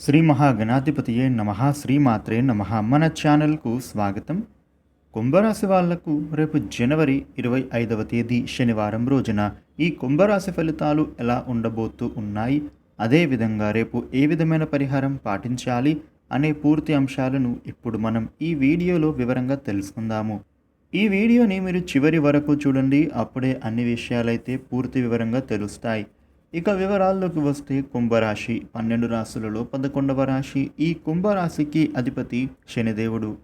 శ్రీ మహాగణాధిపతియే నమ శ్రీమాత్రే నమ. మన ఛానల్కు స్వాగతం. కుంభరాశి వాళ్ళకు రేపు జనవరి ఇరవై ఐదవ తేదీ శనివారం రోజున ఈ కుంభరాశి ఫలితాలు ఎలా ఉండబోతూ ఉన్నాయి? అదేవిధంగా రేపు ఏ విధమైన పరిహారం పాటించాలి అనే పూర్తి అంశాలను ఇప్పుడు మనం ఈ వీడియోలో వివరంగా తెలుసుకుందాము. ఈ వీడియోని మీరు చివరి వరకు చూడండి అప్పుడే అన్ని విషయాలైతే పూర్తి వివరంగా తెలుస్తాయి. ఇక వివరాల్లోకి వస్తే కుంభరాశి పన్నెండు రాశులలో పదకొండవ రాశి ఈ కుంభరాశికి అధిపతి శనిదేవుడు.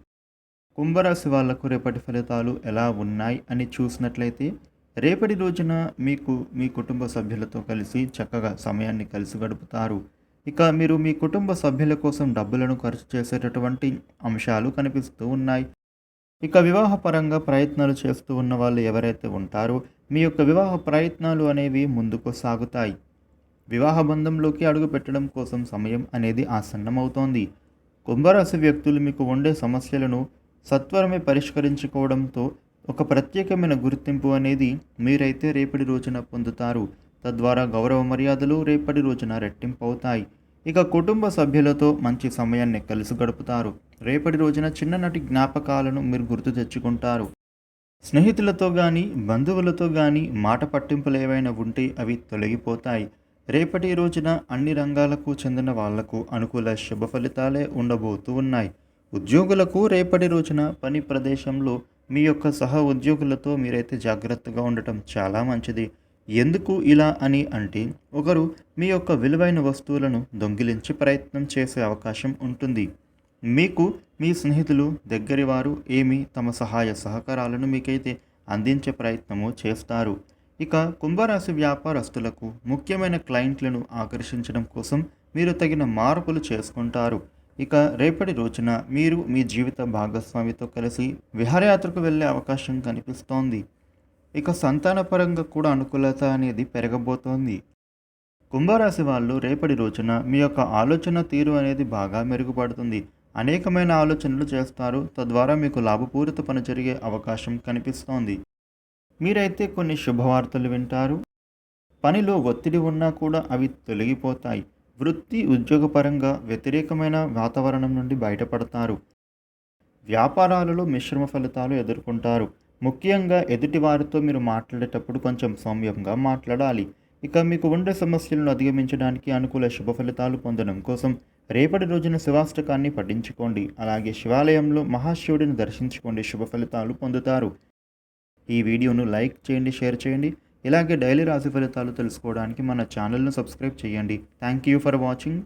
కుంభరాశి వాళ్ళకు రేపటి ఫలితాలు ఎలా ఉన్నాయి అని చూసినట్లయితే రేపటి రోజున మీకు మీ కుటుంబ సభ్యులతో కలిసి చక్కగా సమయాన్ని కలిసి గడుపుతారు. ఇక మీరు మీ కుటుంబ సభ్యుల కోసం డబ్బులను ఖర్చు చేసేటటువంటి అంశాలు కనిపిస్తూ ఉన్నాయి. ఇక వివాహపరంగా ప్రయత్నాలు చేస్తూ ఉన్న వాళ్ళు ఎవరైతే ఉంటారో మీ యొక్క వివాహ ప్రయత్నాలు అనేవి ముందుకు సాగుతాయి. వివాహ బంధంలోకి అడుగు పెట్టడం కోసం సమయం అనేది ఆసన్నమవుతోంది. కుంభరాశి వ్యక్తులు మీకు ఉండే సమస్యలను సత్వరమే పరిష్కరించుకోవడంతో ఒక ప్రత్యేకమైన గుర్తింపు అనేది మీరైతే రేపటి రోజున పొందుతారు. తద్వారా గౌరవ మర్యాదలు రేపటి రోజున రెట్టింపు అవుతాయి ఇక కుటుంబ సభ్యులతో మంచి సమయాన్ని కలిసి గడుపుతారు. రేపటి రోజున చిన్ననాటి జ్ఞాపకాలను మీరు గుర్తు తెచ్చుకుంటారు. స్నేహితులతో కానీ బంధువులతో కానీ మాట పట్టింపులు ఏవైనా ఉంటే అవి తొలగిపోతాయి. రేపటి రోజున అన్ని రంగాలకు చెందిన వాళ్ళకు అనుకూల శుభ ఫలితాలే ఉండబోతూ ఉన్నాయి. ఉద్యోగులకు రేపటి రోజున పని ప్రదేశంలో మీ యొక్క సహ ఉద్యోగులతో మీరైతే జాగ్రత్తగా ఉండటం చాలా మంచిది. ఎందుకు ఇలా అని అంటే ఒకరు మీ యొక్క విలువైన వస్తువులను దొంగిలించి ప్రయత్నం చేసే అవకాశం ఉంటుంది. మీకు మీ స్నేహితులు దగ్గరి వారు ఏమి తమ సహాయ సహకారాలను మీకైతే అందించే ప్రయత్నము చేస్తారు. ఇక కుంభరాశి వ్యాపారస్తులకు ముఖ్యమైన క్లయింట్లను ఆకర్షించడం కోసం మీరు తగిన మార్పులు చేసుకుంటారు. ఇక రేపటి రోజున మీరు మీ జీవిత భాగస్వామితో కలిసి విహారయాత్రకు వెళ్ళే అవకాశం కనిపిస్తోంది. ఇక సంతానపరంగా కూడా అనుకూలత అనేది పెరగబోతోంది. కుంభరాశి వాళ్ళు రేపటి రోజున మీ యొక్క ఆలోచన తీరు అనేది బాగా మెరుగుపడుతుంది. అనేకమైన ఆలోచనలు చేస్తారు. తద్వారా మీకు లాభపూరిత పని జరిగే అవకాశం కనిపిస్తోంది. మీరైతే కొన్ని శుభవార్తలు వింటారు. పనిలో ఒత్తిడి ఉన్నా కూడా అవి తొలగిపోతాయి. వృత్తి ఉద్యోగపరంగా వ్యతిరేకమైన వాతావరణం నుండి బయటపడతారు. వ్యాపారాలలో మిశ్రమ ఫలితాలు ఎదుర్కొంటారు. ముఖ్యంగా ఎదుటి వారితో మీరు మాట్లాడేటప్పుడు కొంచెం సౌమ్యంగా మాట్లాడాలి. ఇక మీకు ఉండే సమస్యలను అధిగమించడానికి అనుకూల శుభ ఫలితాలు పొందడం కోసం రేపటి రోజున శివాష్టకాన్ని పఠించుకోండి. అలాగే శివాలయంలో మహాశివుడిని దర్శించుకోండి. శుభ ఫలితాలు పొందుతారు. ఈ వీడియోను లైక్ చేయండి షేర్ చేయండి. ఇలాగే డైలీ రాశి ఫలితాలు తెలుసుకోవడానికి మన ఛానల్ను సబ్స్క్రైబ్ చేయండి. Thank you for watching.